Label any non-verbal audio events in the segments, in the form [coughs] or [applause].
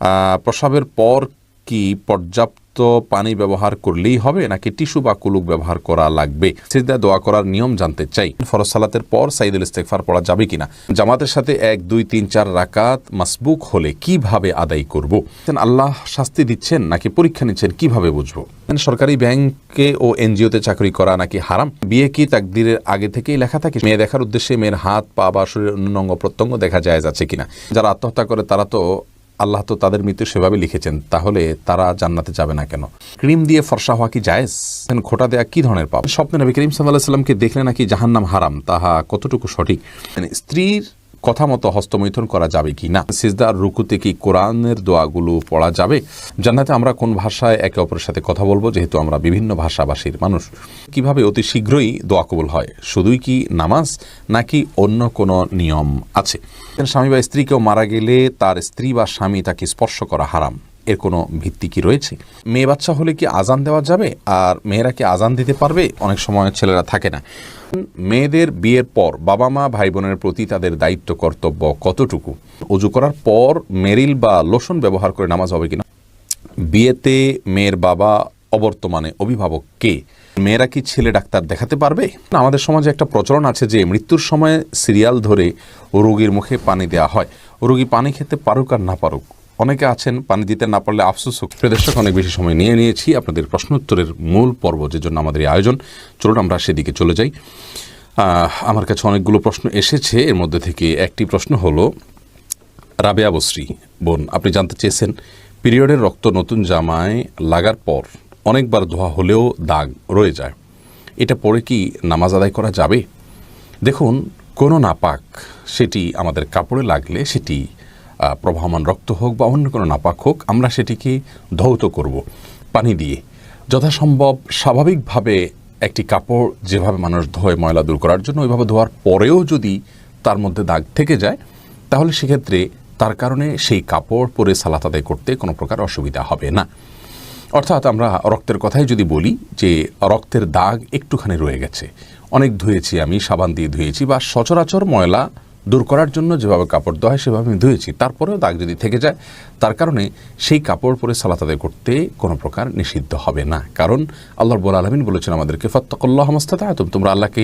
আহ, প্রস্রাবের পর কি পর্যাপ্ত পানি ব্যবহার করলেই হবে নাকি টিস্যু বা কুলুক ব্যবহার করা লাগবে? সিজদা দোয়া করার নিয়ম জানতে চাই। ফরজ সালাতের পর সাইদুল ইস্তেকফার পড়া যাবে কিনা? জামাতের সাথে এক দুই তিন চার রাকাত মাসবুক হলে কীভাবে আদায় করব? আল্লাহ শাস্তি দিচ্ছেন নাকি পরীক্ষা নিচ্ছেন কীভাবে বুঝব? সরকারি ব্যাংকে ও এনজিওতে চাকরি করা নাকি হারাম? বিয়ে কি তাকদিরের আগে থেকেই লেখা থাকে? মেয়ে দেখার উদ্দেশ্যে মেয়ের হাত পা বা শরীরের অন্য অঙ্গ প্রত্যঙ্গ দেখা যায় যাচ্ছে কিনা? যারা আত্মহত্যা করে তারা তো আল্লাহ তো তাদের মৃত্যু সেভাবে লিখেছেন, তাহলে তারা জান্নাতে যাবে না কেন? ক্রিম দিয়ে ফর্সা হওয়া কি জায়েজ? খোটা দেয়া কি ধরনের পাপ? স্বপ্নে নবী করিম সাল্লাহ সাল্লামকে দেখলে নাকি জাহান্নাম হারাম, তাহা কতটুকু সঠিক? মানে স্ত্রীর কথা মতো হস্তমৈথন করা যাবে কি না? সিজদার রুকুতে কি কোরআনের দোয়াগুলো পড়া যাবে? জান্নাতে আমরা কোন ভাষায় একে অপরের সাথে কথা বলব? যেহেতু আমরা বিভিন্ন ভাষাভাষীর মানুষ। কীভাবে অতি শীঘ্রই দোয়া কবুল হয়? শুধুই কি নামাজ? নাকি অন্য কোনো নিয়ম আছে? স্বামী বা স্ত্রী কেউ মারা গেলে তার স্ত্রী বা স্বামী তাকে স্পর্শ করা হারাম। এর কোনো ভিত্তি কি রয়েছে? মেয়ে বাচ্চা হলে কি আজান দেওয়া যাবে? আর মেয়েরা কি আজান দিতে পারবে? অনেক সময় ছেলেরা থাকে না। মেয়েদের বিয়ের পর বাবা মা ভাই বোনের প্রতি তাদের দায়িত্ব, কর্তব্য কতটুকু? অজু করার পর মেরিল বা লোশন ব্যবহার করে নামাজ হবে কিনা? বিয়েতে মেয়ের বাবা অবর্তমানে অভিভাবক কে? মেয়েরা কি ছেলে ডাক্তার দেখাতে পারবে? আমাদের সমাজে একটা প্রচলন আছে যে মৃত্যুর সময় সিরিয়াল ধরে রোগীর মুখে পানি দেওয়া হয়। রোগী পানি খেতে পারুক আর না পারুক অনেকে আছেন পানি দিতে না পারলে আফসোস হোক। প্রদর্শক অনেক বেশি সময় নিয়ে নিয়েছি আপনাদের প্রশ্নোত্তরের মূল পর্ব যে জন্য আমাদের এই আয়োজন। চলুন আমরা সেদিকে চলে যাই। আমার কাছে অনেকগুলো প্রশ্ন এসেছে। এর মধ্যে থেকে একটি প্রশ্ন হলো, রাবেয়া বশ্রী বোন, আপনি জানতে চেয়েছেন, পিরিয়ডের রক্ত নতুন জামায় লাগার পর অনেকবার ধোয়া হলেও দাগ রয়ে যায়। এটা পরে কি নামাজ আদায় করা যাবে? দেখুন, কোনো নাপাক সেটি আমাদের কাপড়ে লাগলে সেটি প্রবাহমান রক্ত হোক বা অন্য কোনো নাপাক হোক, আমরা সেটিকে ধৌত করব, পানি দিয়ে। যথাসম্ভব স্বাভাবিকভাবে একটি কাপড় যেভাবে মানুষ ধোয় ময়লা দূর করার জন্য, ওইভাবে ধোয়ার পরেও যদি তার মধ্যে দাগ থেকে যায়, তাহলে সেক্ষেত্রে তার কারণে সেই কাপড় পরে সালাত আদায় করতে কোনো প্রকার অসুবিধা হবে না। অর্থাৎ আমরা রক্তের কথাই যদি বলি যে, রক্তের দাগ একটুখানি রয়ে গেছে। অনেক ধুয়েছি আমি, সাবান দিয়ে ধুয়েছি বা সচরাচর ময়লা দূর করার জন্য যেভাবে কাপড় দেওয়া হয়, সেভাবে আমি ধুয়েছি। তারপরেও দাগ যদি থেকে যায়, তার কারণে সেই কাপড় পরে সালাত আদায় করতে কোনো প্রকার নিষিদ্ধ হবে না। কারণ আল্লাহ রব্বুল আলমিন বলেছেন আমাদেরকে, ফত্তকল্লাহ মস্তাতা তোমরা আল্লাহকে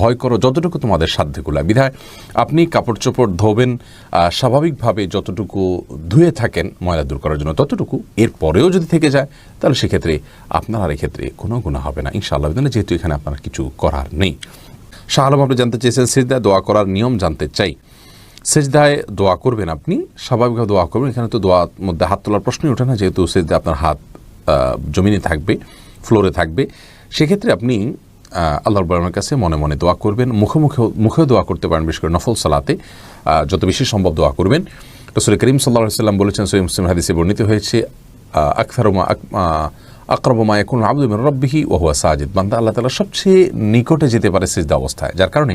ভয় করো যতটুকু তোমাদের সাধ্যগুলা বিধায় আপনি কাপড় চোপড় ধোবেন স্বাভাবিকভাবে যতটুকু ধুয়ে থাকেন ময়লা দূর করার জন্য ততটুকু। এর পরেও যদি থেকে যায়, তাহলে সেক্ষেত্রে আপনার আর এক্ষেত্রে কোনো গুণা হবে না। ইনশাআল্লাহ যেহেতু এখানে আপনার কিছু করার নেই। শাহ আলম আপনি জানতে চেয়েছেন সিজদায় দোয়া করার নিয়ম জানতে চাই। সেজদায় দোয়া করবেন আপনি স্বাভাবিকভাবে দোয়া করবেন। এখানে তো দোয়ার মধ্যে হাত তোলার প্রশ্নই ওঠে না যেহেতু সেজদায় আপনার হাত জমিনে থাকবে ফ্লোরে থাকবে। সেক্ষেত্রে আপনি আহ, আল্লাহ রব্বুলের কাছে মনে মনে দোয়া করবেন মুখে মুখে মুখেও দোয়া করতে পারেন বিশেষ করে নফল সালাতে যত বেশি সম্ভব দোয়া করবেন। রসুল করিম সাল্লাহ সাল্লাম বলেছেন সৈয়দ মুসলিম হাদিসে বর্ণিত হয়েছে আখতারমা আকরবমা এখন আব্দুল রব্বিহি ওহুয়া সাজিদ। বান্দা আল্লাহ তালা সবচেয়ে নিকটে যেতে পারে সিজদা অবস্থায়। যার কারণে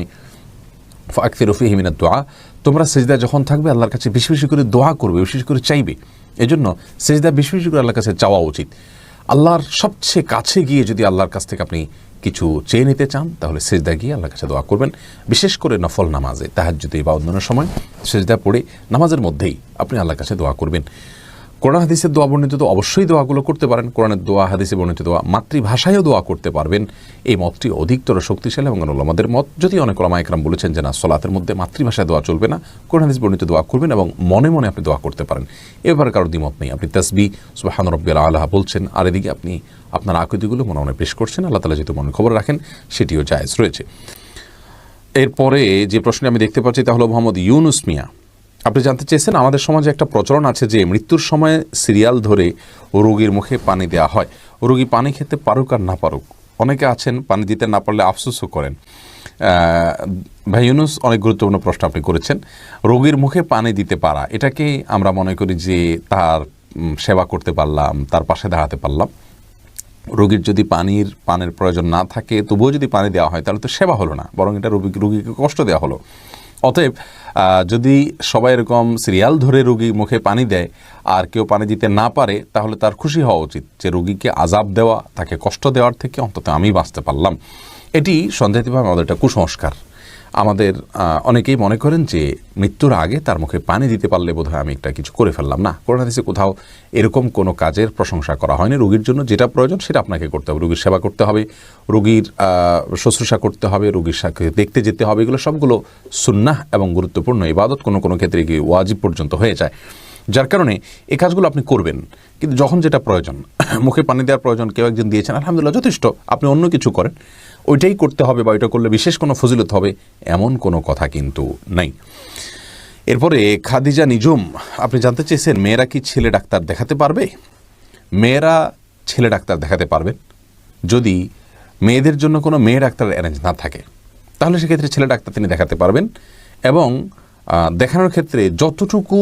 ফাকফির রফি হিমিনা দোয়া তোমরা সেজদা যখন থাকবে, আল্লাহর কাছে বেশি বেশি করে দোয়া করবে, বেশি করে চাইবে। এজন্য সেজদা বেশি বেশি করে আল্লাহর কাছে চাওয়া উচিত। আল্লাহর সবচেয়ে কাছে গিয়ে যদি আল্লাহর কাছ থেকে আপনি কিছু চেয়ে নিতে চান, তাহলে সেজদা গিয়ে আল্লাহর কাছে দোয়া করবেন। বিশেষ করে নফল নামাজে, তাহাজ্জুদে বা অন্যান্য সময় সেজদা পড়ে নামাজের মধ্যেই আপনি আল্লাহর কাছে দোয়া করবেন। কোরআন হাদিসের দোয়া বর্ণিত তো অবশ্যই দোয়াগুলো করতে পারেন। কোরআনের দোয়া, হাদিসে বর্ণিত দোয়া, মাতৃভাষায়ও দোয়া করতে পারবেন। এই মতটি অধিকতর শক্তিশালী এবং আমাদের মত। যদি অনেক ওলামা একরাম বলেছেন যে না, সলাতের মধ্যে মাতৃভাষায় দোয়া চলবে না। কোরআন হাদিস বর্ণিত দোয়া করবেন এবং মনে মনে আপনি দোয়া করতে পারেন। এবার কারোর দ্বিমত নেই। আপনি তসবি সুবাহান রব্বিল আল্লাহ বলছেন, আর এদিকে আপনি আপনার আকৃতিগুলো মনে মনে পেশ করছেন। আল্লাহ তালা যেহেতু মনে খবর রাখেন, সেটিও জায়েজ রয়েছে। এরপরে যে প্রশ্নে আমি দেখতে পাচ্ছি তা হলো মোহাম্মদ ইউনুস মিয়া। আপনি জানতে চেয়েছেন, আমাদের সমাজে একটা প্রচলন আছে যে মৃত্যুর সময় সিরিয়াল ধরে রোগীর মুখে পানি দেওয়া হয়। রোগী পানি খেতে পারুক আর না পারুক, অনেকে আছেন পানি দিতে না পারলে আফসোসও করেন। ভাই ইউনুস, অনেক গুরুত্বপূর্ণ প্রশ্ন আপনি করেছেন। রোগীর মুখে পানি দিতে পারা, এটাকে আমরা মনে করি যে তার সেবা করতে পারলাম, তার পাশে দাঁড়াতে পারলাম। রোগীর যদি পানির, পানের প্রয়োজন না থাকে, তবুও যদি পানি দেওয়া হয়, তাহলে তো সেবা হলো না, বরং এটা রোগী, রোগীকে কষ্ট দেওয়া হলো। অতএব যদি সবাই এরকম সিরিয়াল ধরে রুগী মুখে পানি দেয় আর কেউ পানি দিতে না পারে, তাহলে তার খুশি হওয়া উচিত যে রুগীকে আজাব দেওয়া, তাকে কষ্ট দেওয়ার থেকে অন্তত আমি বাঁচতে পারলাম। এটি সন্দেহিতভাবে আমাদের একটা কুসংস্কার। আমাদের অনেকেই মনে করেন যে মৃত্যুর আগে তার মুখে পানি দিতে পারলে বোধহয় আমি একটা কিছু করে ফেললাম। না কোরআন হাদিসে কোথাও এরকম কোনো কাজের প্রশংসা করা হয়নি। রোগীর জন্য যেটা প্রয়োজন সেটা আপনাকে করতে হবে। রোগীর সেবা করতে হবে, রোগীর শুশ্রূষা করতে হবে, রোগীর সাথে দেখতে যেতে হবে। এগুলো সবগুলো সুন্নাহ এবং গুরুত্বপূর্ণ ইবাদত কোনো কোনো ক্ষেত্রে গিয়ে ওয়াজিব পর্যন্ত হয়ে যায়। যার কারণে এই কাজগুলো আপনি করবেন। কিন্তু যখন যেটা প্রয়োজন, [coughs] মুখে পানি দেওয়ার প্রয়োজন, কেউ একজন দিয়েছেন, আলহামদুলিল্লাহ যথেষ্ট, আপনি অন্য কিছু করেন। ওইটাই করতে হবে বা ওইটা করলে বিশেষ কোনো ফজিলত হবে, এমন কোনো কথা কিন্তু নাই। এরপরে খাদিজা নিজুম, আপনি জানতে চেয়েছেন মেয়েরা কি ছেলে ডাক্তার দেখাতে পারবে? মেয়েরা ছেলে ডাক্তার দেখাতে পারবেন যদি মেয়েদের জন্য কোনো মেয়ে ডাক্তার অ্যারেঞ্জ না থাকে, তাহলে সেক্ষেত্রে ছেলে ডাক্তার তিনি দেখাতে পারবেন এবং দেখানোর ক্ষেত্রে যতটুকু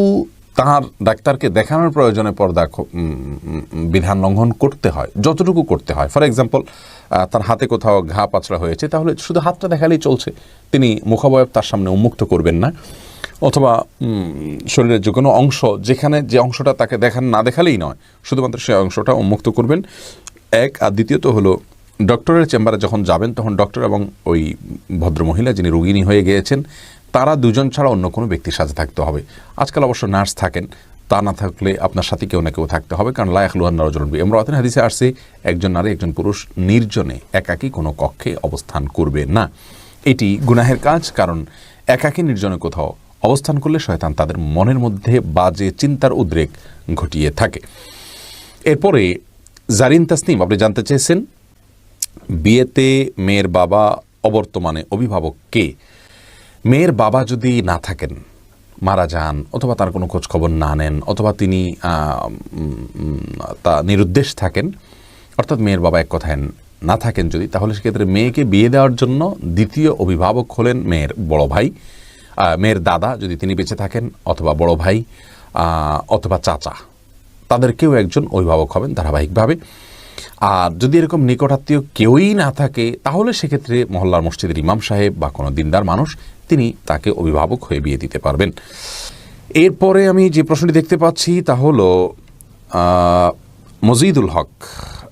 তার ডাক্তারকে দেখানোর প্রয়োজনে পর্দা বিধান লঙ্ঘন করতে হয়, যতটুকু করতে হয়। ফর এক্সাম্পল তার হাতে কোথাও ঘা পাচড়া হয়েছে, তাহলে শুধু হাতটা দেখালেই চলছে। তিনি মুখাবয়ব তার সামনে উন্মুক্ত করবেন না। অথবা শরীরের যে কোনো অংশ যেখানে যে অংশটা তাকে দেখান না দেখালেই নয়, শুধুমাত্র সেই অংশটা উন্মুক্ত করবেন। এক, আর দ্বিতীয়ত হলো ডক্টরের চেম্বারে যখন যাবেন, তখন ডক্টর এবং ওই ভদ্রমহিলা যিনি রোগিণী হয়ে গিয়েছেন তারা দুজন ছাড়া অন্য কোনো ব্যক্তির সাথে থাকতে হবে। আজকাল অবশ্য নার্স থাকেন, তা না থাকলে আপনার সাথে কেউ না কেউ থাকতে হবে, কারণ লায়াখলুহান নরজনবি এমরাতিন হাদিসে আসছে, একজন নারী, একজন পুরুষ নির্জনে একাকী কোনো কক্ষে অবস্থান করবে না। এটি গুনাহের কাজ, কারণ একাকী নির্জনে কোথাও অবস্থান করলে শয়তান তাদের মনের মধ্যে বাজে চিন্তার উদ্রেক ঘটিয়ে থাকে। এরপরে জারিন তাসনিম, আপনি জানতে চেয়েছেন, বিয়েতে মেয়ের বাবা অবর্তমানে অভিভাবক কে? মেয়ের বাবা যদি না থাকেন, মারা যান, অথবা তার কোনো খোঁজ খবর না নেন, অথবা তিনি তা নিরুদ্দেশ থাকেন, অর্থাৎ মেয়ের বাবা এক কথায় না থাকেন যদি, তাহলে সেক্ষেত্রে মেয়েকে বিয়ে দেওয়ার জন্য দ্বিতীয় অভিভাবক হলেন মেয়ের বড় ভাই মেয়ের দাদা যদি তিনি বেঁচে থাকেন, অথবা বড় ভাই অথবা চাচা তাদের কেউ একজন অভিভাবক হবেন ধারাবাহিকভাবে। আর যদি এরকম নিকটাত্মীয় কেউই না থাকে, তাহলে সেক্ষেত্রে মহল্লার মসজিদের ইমাম সাহেব বা কোনো দিনদার মানুষ তিনি তাকে অভিভাবক হয়ে বিয়ে দিতে পারবেন। এরপরে আমি যে প্রশ্নটি দেখতে পাচ্ছি তা হলো মজিদুল হক,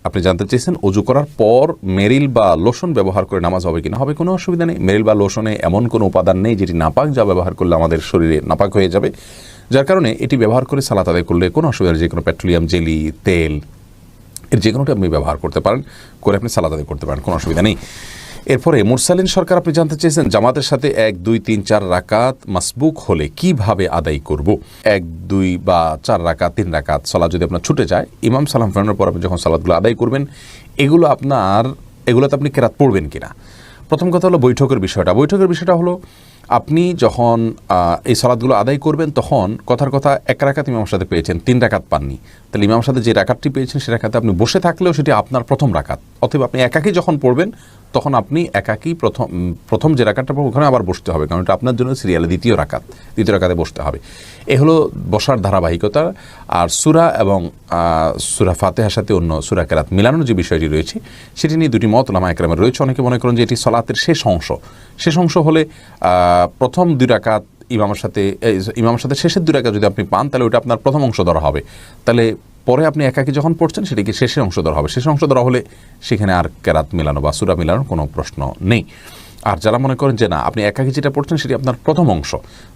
আপনি জানতে চেয়েছেন অজু করার পর মেরিল বা লোশন ব্যবহার করে নামাজ হবে কিনা? হবে কোনো অসুবিধা নেই। মেরিল বা লোশনে এমন কোনো উপাদান নেই যেটি নাপাক যা ব্যবহার করলে আমাদের শরীরে নাপাক হয়ে যাবে। যার কারণে এটি ব্যবহার করে সালাত আদায় করলে কোনো অসুবিধা নেই, যে কোনো পেট্রোলিয়াম, জেলি, তেল, এর যে কোনোটি আপনি ব্যবহার করতে পারেন, করে আপনি সালাদ আদায় করতে পারেন, কোনো অসুবিধা নেই। এরপরে মুরসালিন সরকার, আপনি জানতে চেয়েছেন, জামাতের সাথে এক, দুই, তিন, চার রাকাত মাসবুক হলে কীভাবে আদায় করব? এক, দুই বা চার রাকাত, তিন রাকাত সালাদ যদি আপনার ছুটে যায়, ইমাম সালাম ফেরানোর পর আপনি যখন সালাদগুলো আদায় করবেন, এগুলো আপনার, এগুলোতে আপনি কেরাত পড়বেন কিনা? প্রথম কথা হলো বৈঠকের বিষয়টা। বৈঠকের বিষয়টা হলো, আপনি যখন এই সালাদগুলো আদায় করবেন, তখন কথার কথা এক রাকাত ইমামের সাথে পেয়েছেন, তিন রাকাত পাননি। তাহলে ইমামের সাথে যে রাকাতটি পেয়েছেন, সে রাকাতে আপনি বসে থাকলেও সেটি আপনার প্রথম রাকাত। অথবা আপনি একাকী যখন পড়বেন তখন আপনি একাকী প্রথম প্রথম যে রাকাতটা পড়বেন, ওখানে আবার বসতে হবে, কারণ এটা আপনার জন্য সিরিয়ালে দ্বিতীয় রাকাত, দ্বিতীয় রাকাতে বসতে হবে। এ হলো বসার ধারাবাহিকতা, আর সুরা এবং সুরা ফাতেহার সাথে অন্য সুরা কেরাত মিলানোর যে বিষয়টি রয়েছে, সেটি নিয়ে দুটি মত লামা একরামের রয়েছে। অনেকে মনে করেন যে এটি সলাতের শেষ অংশ। শেষ অংশ হলে প্রথম দুই রাকাত ইমামের সাথে ইমামের সাথে শেষের দুই রাকাত যদি আপনি পান, তাহলে ওটা আপনার প্রথম অংশ ধরা হবে। তাহলে পরে আপনি একাকি যখন পড়ছেন সেটিকে শেষের অংশ ধরা হবে? শেষ অংশ ধরা হলে সেখানে আর কেরাত মিলানো বা সুরা মিলানোর কোনো প্রশ্ন নেই। আর যারা মনে করেন যে না, আপনি একাকি যেটা পড়ছেন, সেটি আপনার প্রথম অংশ,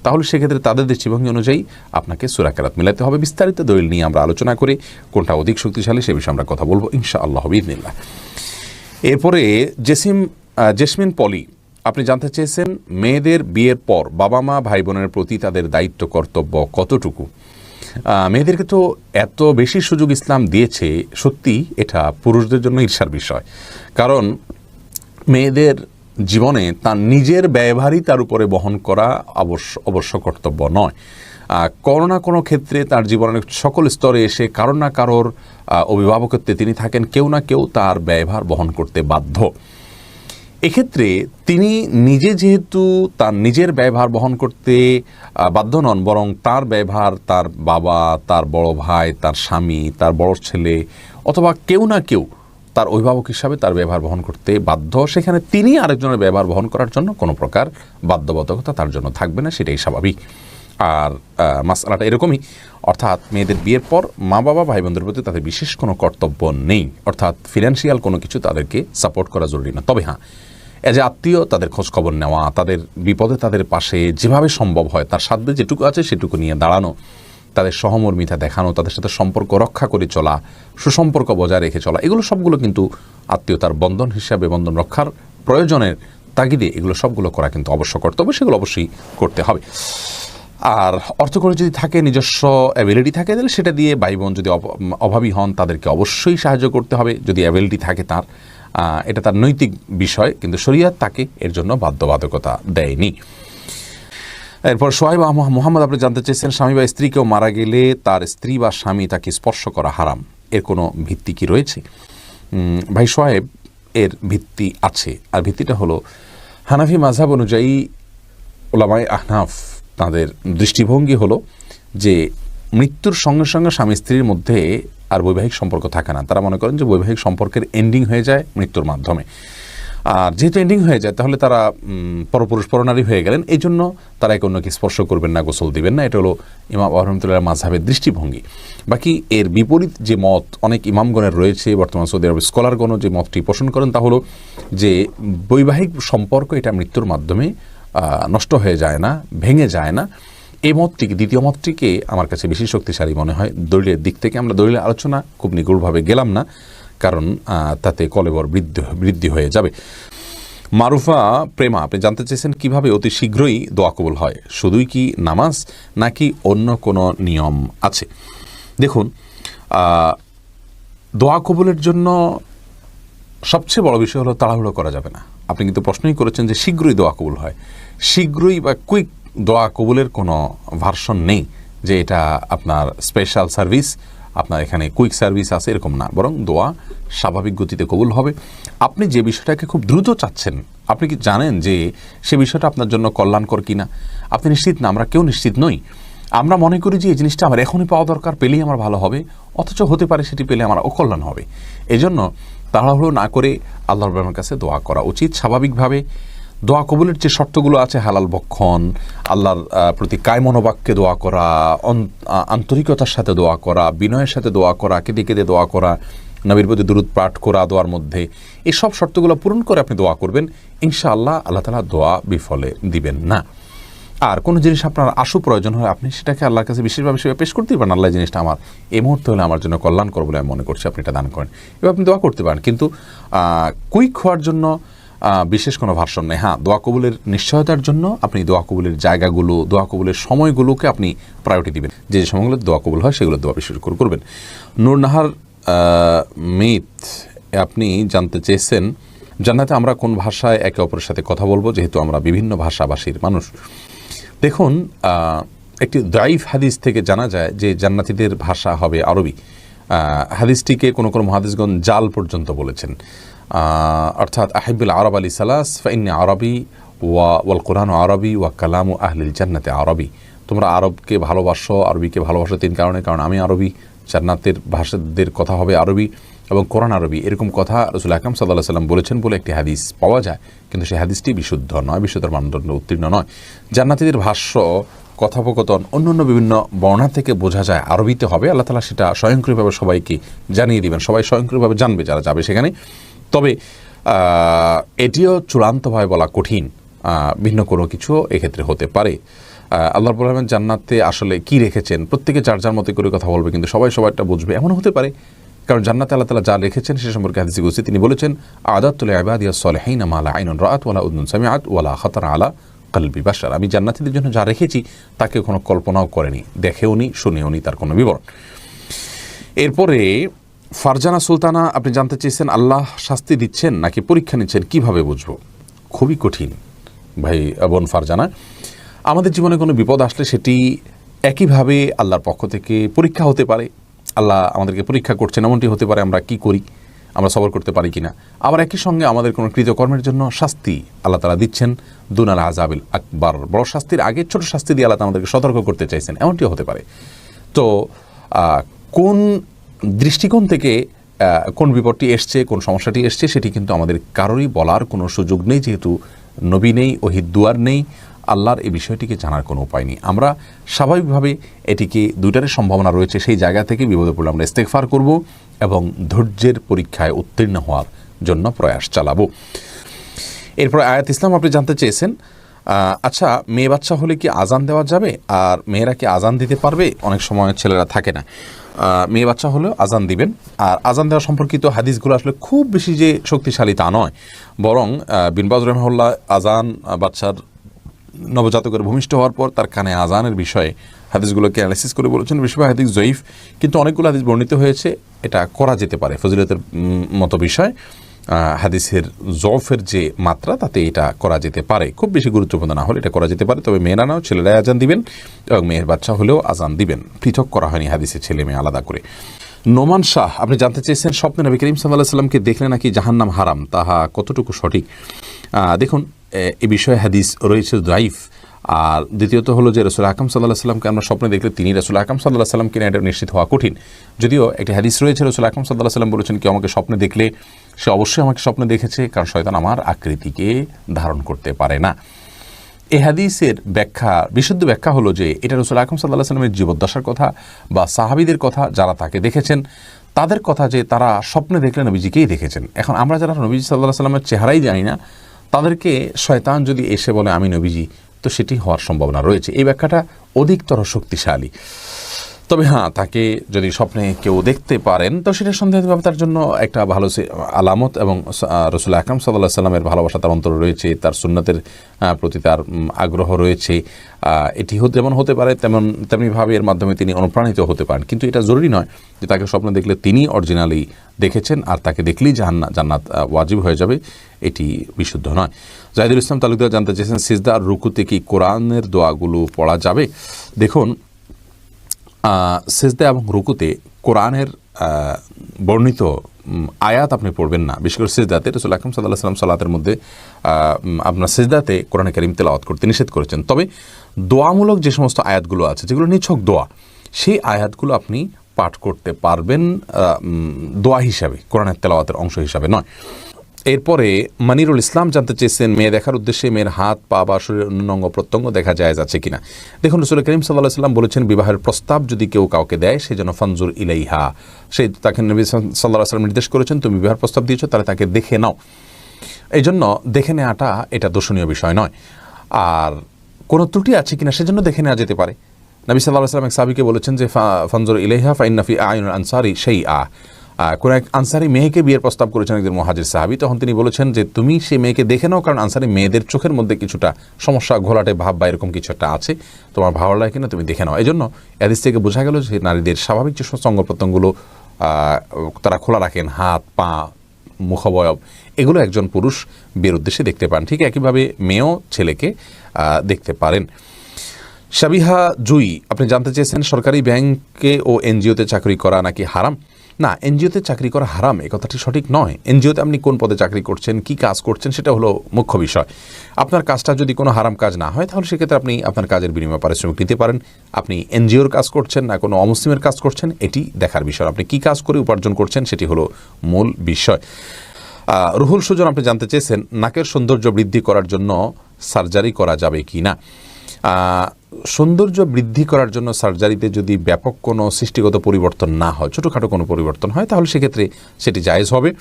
তাহলে সেক্ষেত্রে তাদের দৃষ্টিভঙ্গি অনুযায়ী আপনাকে সুরা কেরাত মিলাতে হবে। বিস্তারিত দলিল নিয়ে আমরা আলোচনা করি, কোনটা অধিক শক্তিশালী সে বিষয়ে আমরা কথা বলব ইনশা আল্লাহ ইদিনিল্লাহ এরপরে জেসিম জেসমিন পলি, আপনি জানতে চেয়েছেন মেয়েদের বিয়ের পর বাবা মা ভাই বোনের প্রতি তাদের দায়িত্ব, কর্তব্য কতটুকু? মেয়েদেরকে তো এত বেশি সুযোগ ইসলাম দিয়েছে, সত্যি এটা পুরুষদের জন্য ঈর্ষার বিষয়। কারণ মেয়েদের জীবনে তার নিজের ব্যয়ভারই তার উপরে বহন করা অবশ্য অবশ্য কর্তব্য নয়। কোনো না কোনো ক্ষেত্রে তার জীবনের সকল স্তরে এসে কারোর না কারোর অভিভাবকত্বে তিনি থাকেন, কেউ না কেউ তার ব্যয়ভার বহন করতে বাধ্য। এক্ষেত্রে তিনি নিজে যেহেতু তার নিজের ব্যয়ভার বহন করতে বাধ্য নন, বরং তার ব্যয়ভার তার বাবা, তার বড় ভাই, তার স্বামী, তার বড় ছেলে, অথবা কেউ না কেউ তার অভিভাবক হিসাবে তার ব্যবহার বহন করতে বাধ্য, সেখানে তিনি আরেকজনের ব্যবহার বহন করার জন্য কোনো প্রকার বাধ্যবাধকতা তার জন্য থাকবে না, সেটাই স্বাভাবিক। আর মাসালাটা এরকমই, অর্থাৎ মেয়েদের বিয়ের পর মা বাবা ভাই বোনদের প্রতি তাদের বিশেষ কোনো কর্তব্য নেই, অর্থাৎ ফিনান্সিয়াল কোনো কিছু তাদেরকে সাপোর্ট করা জরুরি না। তবে হ্যাঁ এ আত্মীয়, তাদের খোঁজখবর নেওয়া, তাদের বিপদে তাদের পাশে যেভাবে সম্ভব হয়, তার সাধ্যে যেটুকু আছে সেটুকু নিয়ে দাঁড়ানো, তাদের সহমর্মিতা দেখানো, তাদের সাথে সম্পর্ক রক্ষা করে চলা, সুসম্পর্ক বজায় রেখে চলা, এগুলো সবগুলো কিন্তু আত্মীয়তার বন্ধন হিসাবে, বন্ধন রক্ষার প্রয়োজনের তাগিদে এগুলো সবগুলো করা কিন্তু অবশ্য কর্তব্য, সেগুলো অবশ্যই করতে হবে। আর অর্থ করে যদি থাকে, নিজস্ব অ্যাবিলিটি থাকে, তাহলে সেটা দিয়ে ভাই বোন যদি অভাবী হন, তাদেরকে অবশ্যই সাহায্য করতে হবে। যদি অ্যাবিলিটি থাকে তার এটা তার নৈতিক বিষয়, কিন্তু শরিয়াত তাকে এর জন্য বাধ্যবাধকতা দেয়নি। এরপর সোহাইব মোহাম্মদ, আপনি জানতে চেয়েছেন, স্বামী বা স্ত্রী কেউ মারা গেলে তার স্ত্রী বা স্বামী তাকে স্পর্শ করা হারাম। এর কোনো ভিত্তি কি রয়েছে? ভাই সোহেব এর ভিত্তি আছে। আর ভিত্তিটা হলো, হানাফি মাঝহাব অনুযায়ী ওলামাই আহনাফ তাদের দৃষ্টিভঙ্গি হলো যে মৃত্যুর সঙ্গে সঙ্গে স্বামী স্ত্রীর মধ্যে আর বৈবাহিক সম্পর্ক থাকে না। তারা মনে করেন যে বৈবাহিক সম্পর্কের এন্ডিং হয়ে যায় মৃত্যুর মাধ্যমে। আর যেহেতু এন্ডিং হয়ে যায়, তাহলে তারা পরপুরুষ, পরনারী হয়ে গেলেন। এই জন্য তারা একে অন্যকে স্পর্শ করবেন না, গোসল দিবেন না। এটা হলো ইমাম আহমদুল্লাহ মাঝহাবের দৃষ্টিভঙ্গি। বাকি এর বিপরীত যে মত অনেক ইমামগণের রয়েছে, বর্তমান সৌদি আরবের স্কলারগণও যে মতটি পোষণ করেন, তা হলো যে বৈবাহিক সম্পর্ক এটা মৃত্যুর মাধ্যমে নষ্ট হয়ে যায় না, ভেঙে যায় না। এই মতটিকে, দ্বিতীয় মতটিকে আমার কাছে বেশি শক্তিশালী মনে হয়। দলিলের দিক থেকে আমরা দলিলের আলোচনা খুব নিগুড়ভাবে গেলাম না, কারণ তাতে কলেবর বৃদ্ধি বৃদ্ধি হয়ে যাবে। মারুফা প্রেমা, আপনি জানতে চেয়েছেন কীভাবে অতি শীঘ্রই দোয়া কবুল হয়? শুধুই কি নামাজ, নাকি অন্য কোনো নিয়ম আছে? দেখুন দোয়া কবুলের জন্য সবচেয়ে বড় বিষয় হলো তাড়াহুড়ো করা যাবে না। আপনি কিন্তু প্রশ্নই করেছেন যে শীঘ্রই দোয়া কবুল হয়। শীঘ্রই বা কুইক দোয়া কবুলের কোনো ভার্সন নেই যে এটা আপনার স্পেশাল সার্ভিস আপনার এখানে কুইক সার্ভিস আছে, এরকম না। বরং দোয়া স্বাভাবিক গতিতে কবুল হবে। আপনি যে বিষয়টাকে খুব দ্রুত চাচ্ছেন, আপনি কি জানেন যে সে বিষয়টা আপনার জন্য কল্যাণকর কিনা? আপনি নিশ্চিত না? আমরা কেউ নিশ্চিত নই। আমরা মনে করি যে এই জিনিসটা আমার এখনই পাওয়া দরকার, পেলেই আমার ভালো হবে। অথচ হতে পারে সেটি পেলে আমার অকল্যাণ হবে। এজন্য তাড়াহুড়ো না করে আল্লাহ রবের কাছে দোয়া করা উচিত স্বাভাবিকভাবে। দোয়া কবুলের যে শর্তগুলো আছে, হালাল বক্ষণ আল্লাহর প্রতি কায় মনোবাক্যে দোয়া করা আন্তরিকতার সাথে দোয়া করা, বিনয়ের সাথে দোয়া করা, কেঁদে কেঁদে দোয়া করা, নবীর প্রতি দূরত পাঠ করা দোয়ার মধ্যে এই সব শর্তগুলো পূরণ করে আপনি দোয়া করবেন, ইনশাআল্লাহ আল্লাহ তালা দোয়া বিফলে দিবেন না। আর কোনো জিনিস আপনার আশু প্রয়োজন হয় আপনি সেটাকে আল্লাহর কাছে বিশেষভাবে সেভাবে পেশ করতেই পারেন, আল্লাহ জিনিসটা আমার, এই মুহূর্তে হলে আমার জন্য কল্যাণকর বলে আমি মনে করছি, আপনি এটা দান করেন। এবার আপনি দোয়া করতে পারেন, কিন্তু কুইক হওয়ার জন্য বিশেষ কোনো ভার্সন নেই। হ্যাঁ দোয়া কবুলের নিশ্চয়তার জন্য আপনি দোয়া কবুলের জায়গাগুলো, দোয়া কবুলের সময়গুলোকে আপনি প্রায়োরিটি দিবেন। যে যে সময়গুলো দোয়া কবুল হয়, সেগুলো দোয়া বিশেষ করে, করবেন। নূরনাহার মিত, আপনি জানতে চেয়েছেন, জান্নাতে আমরা কোন ভাষায় একে অপরের সাথে কথা বলব? যেহেতু আমরা বিভিন্ন ভাষাভাষীর মানুষ। দেখুন একটি দাইফ হাদিস থেকে জানা যায় যে জান্নাতীদের ভাষা হবে আরবি। হাদিসটিকে কোনো কোনো মহাদিসগণ জাল পর্যন্ত বলেছেন। অর্থাৎ আহিবুল আরব আলী সালাস, ফাইন্নি আরবি ওয়া ওয়াল কোরআন আরবি ওয়া কালাম ও আহলিল জান্নাতে আরবি। তোমরা আরবকে ভালোবাসো, আরবিকে ভালোবাসো তিন কারণে, কারণ আমি আরবি, জান্নাতের ভাষাদের কথা হবে আরবি এবং কোরআন আরবি। এরকম কথা রসুল আকরম সাল্লাহ সাল্লাম বলেছেন বলে একটি হাদিস পাওয়া যায়, কিন্তু সেই হাদিসটি বিশুদ্ধ নয়, বিশুদ্ধর মানদণ্ড উত্তীর্ণ নয়। জান্নাতীদের ভাষ্য, কথোপকথন, অন্য অন্য বিভিন্ন বর্ণা থেকে বোঝা যায় আরবিতে হবে। আল্লাহ তালা সেটা স্বয়ংক্রিয়ভাবে সবাইকে জানিয়ে দিবেন। সবাই স্বয়ংক্রিয়ভাবে জানবে, যারা যাবে সেখানে। তবে এটিও চূড়ান্তভাবে বলা কঠিন ভিন্ন কোনো কিছু এক্ষেত্রে হতে পারে। আল্লাহ রহমান জান্নাতে আসলে কি রেখেছেন? প্রত্যেকে যার যার মতো করে কথা বলবে, কিন্তু সবাই সবাইটা বুঝবে। এমন হতে পারে, কারণ জান্নাতে আল্লাহ তালা যা রেখেছেন সে সম্পর্কে হাদিসে গুছি তিনি বলেছেন, আদাতুল আবাদিয়া সলেহাইন মালা আইনুন রাত ওয়ালা উদ্দুন সামিআত ওয়ালা খাতার আলা কালবি বাসার আমি জান্নাতীদের জন্য যা রেখেছি, তাকে কোনো কল্পনাও করেনি দেখেওনি শুনেওনি তার কোনো বিবরণ। এরপরে ফারজানা সুলতানা, আপনি জানতে চেয়েছেন আল্লাহ শাস্তি দিচ্ছেন নাকি পরীক্ষা নিচ্ছেন? কীভাবে বুঝব? খুবই কঠিন ভাই, বোন ফারজানা। আমাদের জীবনে কোনো বিপদ আসলে সেটি একইভাবে আল্লাহর পক্ষ থেকে পরীক্ষা হতে পারে। আল্লাহ আমাদেরকে পরীক্ষা করছেন, এমনটি হতে পারে আমরা কি করি, আমরা সবর করতে পারি কিনা। আবার একই সঙ্গে আমাদের কোনো কৃতকর্মের জন্য শাস্তি আল্লাহ তালা দিচ্ছেন। দুনাল আজাবিল আকবর, বড় শাস্তির আগে ছোট শাস্তি দিয়ে আল্লাহ আমাদেরকে সতর্ক করতে চাইছেন, এমনটিও হতে পারে। তো কোন দৃষ্টিকোণ থেকে কোন বিপদটি এসছে, কোন সমস্যাটি এসছে, সেটি কিন্তু আমাদের কারোরই বলার কোনো সুযোগ নেই, যেহেতু নবী নেই ওহিদুয়ার নেই, আল্লাহর এই বিষয়টিকে জানার কোনো উপায় নেই। আমরা স্বাভাবিকভাবে এটিকে দুইটারই সম্ভাবনা রয়েছে, সেই জায়গা থেকে বিপদে পড়লে আমরা ইস্তেকফার করব এবং ধৈর্যের পরীক্ষায় উত্তীর্ণ হওয়ার জন্য প্রয়াস চালাবো। এরপর আয়াত ইসলাম আপনি জানতে চেয়েছেন আচ্ছা মেয়ে বাচ্চা হলে কি আজান দেওয়া যাবে? আর মেয়েরা কি আজান দিতে পারবে? অনেক সময় ছেলেরা থাকে না। মেয়ে বাচ্চা হলেও আজান দিবেন। আর আজান দেওয়া সম্পর্কিত হাদিসগুলো আসলে খুব বেশি যে শক্তিশালী তা নয়। বরং বিনবাজ রহমহল্লা আজান বাচ্চার নবজাতকের ভূমিষ্ঠ হওয়ার পর তার কানে আজানের বিষয়ে হাদিসগুলোকে অ্যানালিসিস করে বলেছেন। বেশিরভাগ হাদিস জয়ীফ। কিন্তু অনেকগুলো হাদিস বর্ণিত হয়েছে। এটা করা যেতে পারে, ফজিলতের মতো বিষয়। হাদিসের জফের যে মাত্রা, তাতে এটা করা যেতে পারে। খুব বেশি গুরুত্বপূর্ণ না হলে এটা করা যেতে পারে, তবে মেয়েরা নাও ছেলেরাই আজান দিবেন এবং মেয়ের বাচ্চা হলেও আজান দিবেন। পৃথক করা হয়নি হাদিসের ছেলে মেয়ে আলাদা করে। নোমান শাহ, আপনি জানতে চেয়েছেন স্বপ্নে নবী করিম সাল্লাহ সাল্লামকে দেখলে নাকি জাহান্নাম হারাম, তাহা কতটুকু সঠিক? দেখুন, এ- বিষয়ে হাদিস রয়েছে দাইফ আর দ্বিতীয়ত হলো যে রসুল আকাম সাল্লাহ সাল্লামকে আমরা স্বপ্নে দেখলে তিনি রসুল আকাম সাল্লাহ সাল্লাম কিনা এটা নিশ্চিত হওয়া কঠিন। যদিও একটি হাদিস রয়েছে, রসুল আকাম সাল্লাহ সাল্লাম বলেছেন কি আমাকে স্বপ্নে দেখলে সে অবশ্যই আমাকে স্বপ্নে দেখেছে, কারণ শয়তান আমার আকৃতিকে ধারণ করতে পারে না। এ হাদিসের ব্যাখ্যা, বিশুদ্ধ ব্যাখ্যা হলো যে এটা রসুল আকরম সাল্লাহ সাল্লামের জীবদ্দশার কথা বা সাহাবিদের কথা যারা তাকে দেখেছেন, তাদের কথা যে তারা স্বপ্নে দেখলে নবীজিকেই দেখেছেন। এখন আমরা যারা নবীজি সাল্লাহ সাল্লামের চেহারাই জানি না, তাদেরকে শয়তান যদি এসে বলে, আমি নবীজি তো সেটি হওয়ার সম্ভাবনা রয়েছে। এই ব্যাখ্যাটা অধিকতর শক্তিশালী। তবে হ্যাঁ তাকে যদি স্বপ্নে কেউ দেখতে পারেন, তো সেটা সন্দেহভাবে তার জন্য একটা ভালো আলামত এবং রসুল আকরাম সাল্লাহ সাল্লামের ভালোবাসা তার অন্তর রয়েছে, তার সুন্নতের প্রতি তার আগ্রহ রয়েছে। এটি যেমন হতে পারে, তেমন, তেমনিভাবে এর মাধ্যমে তিনি অনুপ্রাণিত হতে পারেন। কিন্তু এটা জরুরি নয় যে তাকে স্বপ্ন দেখলে তিনি অরিজিনালি দেখেছেন, আর তাকে দেখলেই জাহান্না, জান্নাত ওয়াজিব হয়ে যাবে, এটি বিশুদ্ধ নয়। জাহিদুল ইসলাম তালুকদার জানতে চেয়েছেন, সিজদা রুকুতে কি কোরআনের দোয়াগুলো পড়া যাবে? দেখুন সিজদা এবং রুকুতে কোরআনের বর্ণিত আয়াত আপনি পড়বেন না। বিশেষ করে সেজদাতে রসুল আকরম সাল্লাহ সাল্লাম সাল্লাতের মধ্যে আপনার সিজদাতে কোরআন করিম তেলাওয়াত করতে নিষেধ করেছেন। তবে দোয়ামূলক যে সমস্ত আয়াতগুলো আছে, যেগুলো নিছক দোয়া, সেই আয়াতগুলো আপনি পাঠ করতে পারবেন দোয়া হিসাবে, কোরআনের তেলাওয়াতের অংশ হিসাবে নয়। এরপরে মানিরুল ইসলাম জানতে চেয়েছেন, মেয়ে দেখার উদ্দেশ্যে মেয়ের হাত, পা, বা শরীরের অন্য অঙ্গ প্রত্যঙ্গ দেখা যায়, যাচ্ছে কিনা। দেখুন, রসুল করিম সাল্লাহ সাল্লাম বলেছেন, বিবাহের প্রস্তাব যদি কেউ কাউকে দেয়, সে যেন ফঞ্জুর ইলাইহা। সে তাকে নবী সাল্লাহ সাল্লাম নির্দেশ করেছেন, তুমি বিবাহের প্রস্তাব দিয়েছ, তাহলে তাকে দেখে নাও। এই জন্য দেখে নেওয়াটা এটা দোষণীয় বিষয় নয়। আর কোনো ত্রুটি আছে কিনা, সেজন্য দেখে নেওয়া যেতে পারে। নবী সাল্লাহ সাল্লাম এক সাবিকে বলেছেন যে ফঞ্জুর ইলাইহা ফাইন্নাফি আইন আনসারি সেই আ কোন এক আনসারি মেয়েকে বিয়ের প্রস্তাব করেছেন একজন মহাজির সাহাবি। তখন তিনি বলেছেন যে, তুমি সেই মেয়েকে দেখে নাও, কারণ আনসারি মেয়েদের চোখের মধ্যে কিছুটা সমস্যা, ঘোলাটে ভাব বা এরকম কিছু একটা আছে। তোমার ভালো লাগে কিনা তুমি দেখে নাও। এই জন্য এদিস থেকে বোঝা গেল যে, নারীদের স্বাভাবিক যে অঙ্গ প্রত্যঙ্গগুলো তারা খোলা রাখেন, হাত, পা, মুখবয়ব, এগুলো একজন পুরুষ বিয়ের উদ্দেশ্যে দেখতে পান। ঠিক একইভাবে মেয়েও ছেলেকে দেখতে পারেন। সাবিহা জুই, আপনি জানতে চেয়েছেন সরকারি ব্যাংকে ও এনজিওতে চাকরি করা নাকি হারাম? না, এনজিওতে চাকরি করা হারাম এ কথাটি সঠিক নয়। এনজিওতে আপনি কোন পদে চাকরি করছেন, কি কাজ করছেন, সেটা হলো মুখ্য বিষয়। আপনার কাজটা যদি কোনো হারাম কাজ না হয়, তাহলে সেক্ষেত্রে আপনি আপনার কাজের বিনিময়ে পারিশ্রমিক নিতে পারেন। আপনি এনজিওর কাজ করছেন না, কোনো অমুসলিমের কাজ করছেন, এটি দেখার বিষয়। আপনি কি কাজ করে উপার্জন করছেন, সেটি হলো মূল বিষয়। রুহুল সুজন, আপনি জানতে চেয়েছেন, নাকের সৌন্দর্য বৃদ্ধি করার জন্য সার্জারি করা যাবে কি না সৌন্দর্য বৃদ্ধি করার জন্য সার্জারিতে যদি ব্যাপক কোনো সৃষ্টিগত পরিবর্তন না হয়, ছোটোখাটো কোনো পরিবর্তন হয়, তাহলে সেক্ষেত্রে সেটি জায়েজ হবে।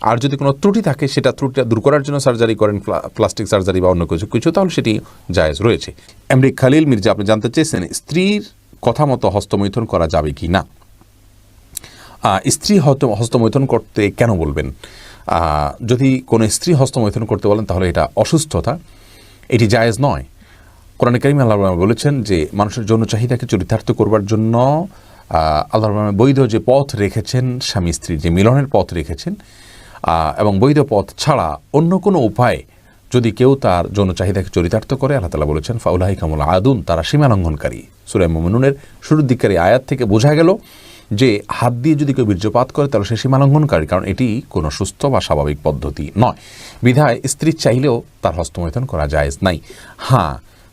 আর যদি কোনো ত্রুটি থাকে, সেটা ত্রুটিটা দূর করার জন্য সার্জারি করেন, প্লা- প্লাস্টিক সার্জারি বা অন্য কিছু কিছু, তাহলে সেটি জায়েজ রয়েছে। এমডি খালিল মির্জা, আপনি জানতে চেয়েছেন, স্ত্রীর কথা মতো হস্তমৈথন করা যাবে কি না? স্ত্রী হস্তমৈথুন করতে কেন বলবেন? যদি কোনো স্ত্রী হস্তমৈথন করতে বলেন, তাহলে এটা অসুস্থতা। এটি জায়েজ নয়। কোরআন করিম আল্লাহ বলেছেন যে মানুষের যৌন চাহিদাকে চরিতার্থ করবার জন্য আল্লাহ বৈধ যে পথ রেখেছেন স্বামী স্ত্রীর যে মিলনের পথ রেখেছেন এবং বৈধ পথ ছাড়া অন্য কোনো উপায় যদি কেউ তার যৌন চাহিদাকে চরিতার্থ করে, আল্লাহ তালা বলেছেন ফাউলাহি কামুল আদুন, তারা সীমা সীমালঙ্ঘনকারী। সুরাই মোমিনুনের শুরুর দিককার আয়াত থেকে বোঝা গেল যে হাত দিয়ে যদি কেউ বীর্যপাত করে, তাহলে সে সীমালঙ্ঘনকারী, কারণ এটি কোনো সুস্থ বা স্বাভাবিক পদ্ধতি নয়। বিধায় স্ত্রী চাইলেও তার হস্তমৈথন করা যায় নাই। হ্যাঁ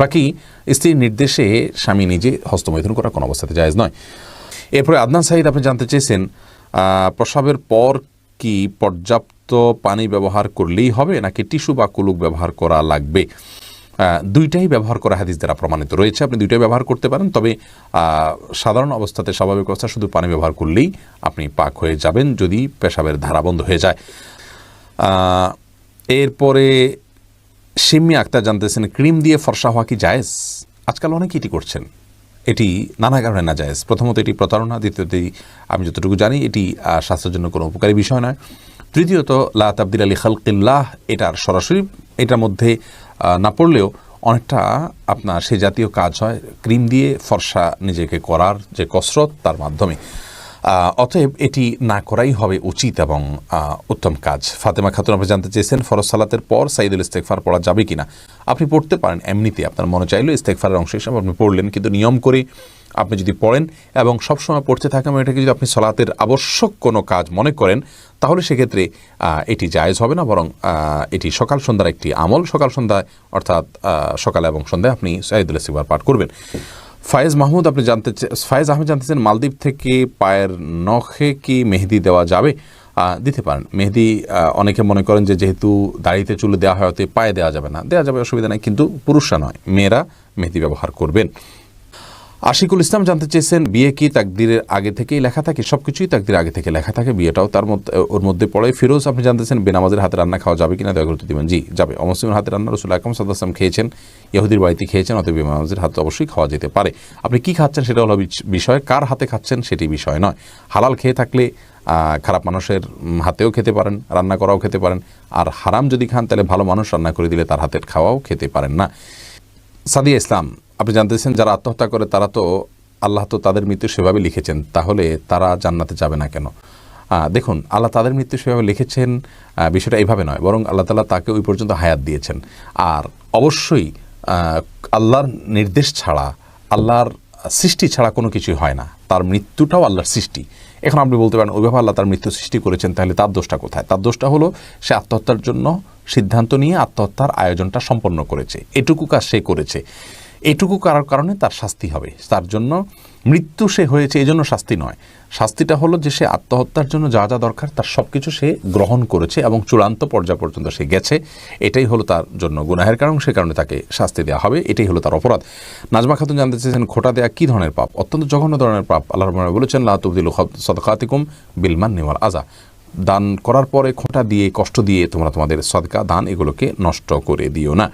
বাকি স্ত্রীর নির্দেশে স্বামী নিজে হস্তমৈথুন করা কোনো অবস্থাতে জায়েজ নয়। এরপরে আদনান সাহিদ আপনি জানতে চেয়েছেন প্রসাবের পর কি পর্যাপ্ত পানি ব্যবহার করলেই হবে নাকি টিস্যু বা কুলুক ব্যবহার করা লাগবে? দুইটাই ব্যবহার করা হাদিস দ্বারা প্রমাণিত রয়েছে। আপনি দুইটাই ব্যবহার করতে পারেন, তবে সাধারণ অবস্থাতে স্বাভাবিক অবস্থা শুধু পানি ব্যবহার করলেই আপনি পাক হয়ে যাবেন যদি পেশাবের ধারা বন্ধ হয়ে যায়। এরপরে সিম্মি আক্তার জানতেছেন, ক্রিম দিয়ে ফর্সা হওয়া কি জায়েজ? আজকাল অনেকে এটি করছেন। এটি নানা কারণে না জায়েজ। প্রথমত এটি প্রতারণা দ্বিতীয়ত আমি যতটুকু জানি এটি স্বাস্থ্যের জন্য কোনো উপকারী বিষয় নয়। তৃতীয়ত, লা তাবদিল আলী খালকিল্লাহ, এটার সরাসরি, এটার মধ্যে না পড়লেও অনেকটা আপনার সে জাতীয় কাজ হয়। ক্রিম দিয়ে ফর্সা নিজেকে করার যে কসরত, তার মাধ্যমে। অতএব এটি না করাই হবে উচিত এবং উত্তম কাজ। ফাতেমা খাতুন, আপনি জানতে চেয়েছেন ফরজ সালাতের পর সাইদুল ইস্তেকফার পড়া যাবে কিনা? আপনি পড়তে পারেন, এমনিতে আপনার মনে চাইলে ইস্তেকফারের অংশ হিসাবে আপনি পড়লেন, কিন্তু নিয়ম করে আপনি যদি পড়েন এবং সবসময় পড়তে থাকেন এবং এটাকে যদি আপনি সলাতের আবশ্যক কোনো কাজ মনে করেন, তাহলে সেক্ষেত্রে এটি জায়েজ হবে না, বরং এটি সকাল সন্ধ্যার একটি আমল। সকাল সন্ধ্যায়, অর্থাৎ সকালে এবং সন্ধ্যায় আপনি সাইদুল ইস্তেকফার পাঠ করবেন। ফায়েজ মাহমুদ, আপনি জানতে ফায়েজ আহমেদ জানতেছেন মালদ্বীপ থেকে পায়ের নখে কি মেহেদি দেওয়া যাবে? দিতে পারেন। মেহেদি অনেকে মনে করেন যে যেহেতু দাড়িতে চুলে দেওয়া হয়, অতএব পায়ে দেওয়া যাবে না। দেওয়া যাবে, অসুবিধা নেই। কিন্তু পুরুষরা নয়, মেয়েরা মেহেদি ব্যবহার করবেন। আশিকুল ইসলাম জানতে চেয়েছেন, বিয়ে কি তাকদিরের আগে থেকেই লেখা থাকে? সব কিছুই তাকদির আগে থেকে লেখা থাকে, বিয়েটাও তার মধ্যে, ওর মধ্যে পড়ে। ফিরোজ, আপনি জানতেছেন, বেনামাজের হাতে রান্না খাওয়া যাবে কিনা? দয়া করে উত্তর দিবেন। জি, যাবে। অমুসলিমের হাতে রান্না রসুল আকরম সাদাম খেয়েছেন, ইহুদির বাড়িতে খেয়েছেন, অতএব বেনামাজের হাতে অবশ্যই খাওয়া যেতে পারে। আপনি কি খাচ্ছেন সেটা হলো বিষয়, কার হাতে খাচ্ছেন সেটি বিষয় নয়। হালাল খেয়ে থাকলে খারাপ মানুষের হাতেও খেতে পারেন, রান্না করাও খেতে পারেন। আর হারাম যদি খান, তাহলে ভালো মানুষ রান্না করে দিলে তার হাতের খাওয়াও খেতে পারেন না। সাদিয়া ইসলাম, আপনি জানতেছেন যারা আত্মহত্যা করে তারা তো, আল্লাহ তো তাদের মৃত্যু সেভাবে লিখেছেন, তাহলে তারা জান্নাতে যাবে না কেন? দেখুন, আল্লাহ তাদের মৃত্যু সেভাবে লিখেছেন বিষয়টা এইভাবে নয়, বরং আল্লাহ তালা তাকে ওই পর্যন্ত হায়াত দিয়েছেন। আর অবশ্যই আল্লাহর নির্দেশ ছাড়া, আল্লাহর সৃষ্টি ছাড়া কোনো কিছুই হয় না। তার মৃত্যুটাও আল্লাহর সৃষ্টি। এখন আপনি বলতে পারেন ওইভাবে আল্লাহ তার মৃত্যু সৃষ্টি করেছেন, তাহলে তার দোষটা কোথায়? তার দোষটা হলো, সে আত্মহত্যার জন্য সিদ্ধান্ত নিয়ে আত্মহত্যার আয়োজনটা সম্পন্ন করেছে। এটুকু কাজ সে করেছে। এটুকু করার কারণে তার শাস্তি হবে। তার জন্য মৃত্যু সে হয়েছে এই জন্য শাস্তি নয়। শাস্তিটা হলো যে সে আত্মহত্যার জন্য যা যা দরকার, তার সব কিছু সে গ্রহণ করেছে এবং চূড়ান্ত পর্যায় পর্যন্ত সে গেছে। এটাই হলো তার জন্য গুনাহের কারণ, সে কারণে তাকে শাস্তি দেওয়া হবে। এটাই হলো তার অপরাধ। নাজমা খাতুন জানতে চেয়েছেন, খোটা দেয়া কী ধরনের পাপ? অত্যন্ত জঘন্য ধরনের পাপ। আল্লাহ রহমান বলেছেন লাতুবদিল সদকাতিকুম বিলমান নেওয়ার আজা দান করার পরে খোঁটা দিয়ে, কষ্ট দিয়ে তোমরা তোমাদের সদকা দান এগুলোকে নষ্ট করে দিও না।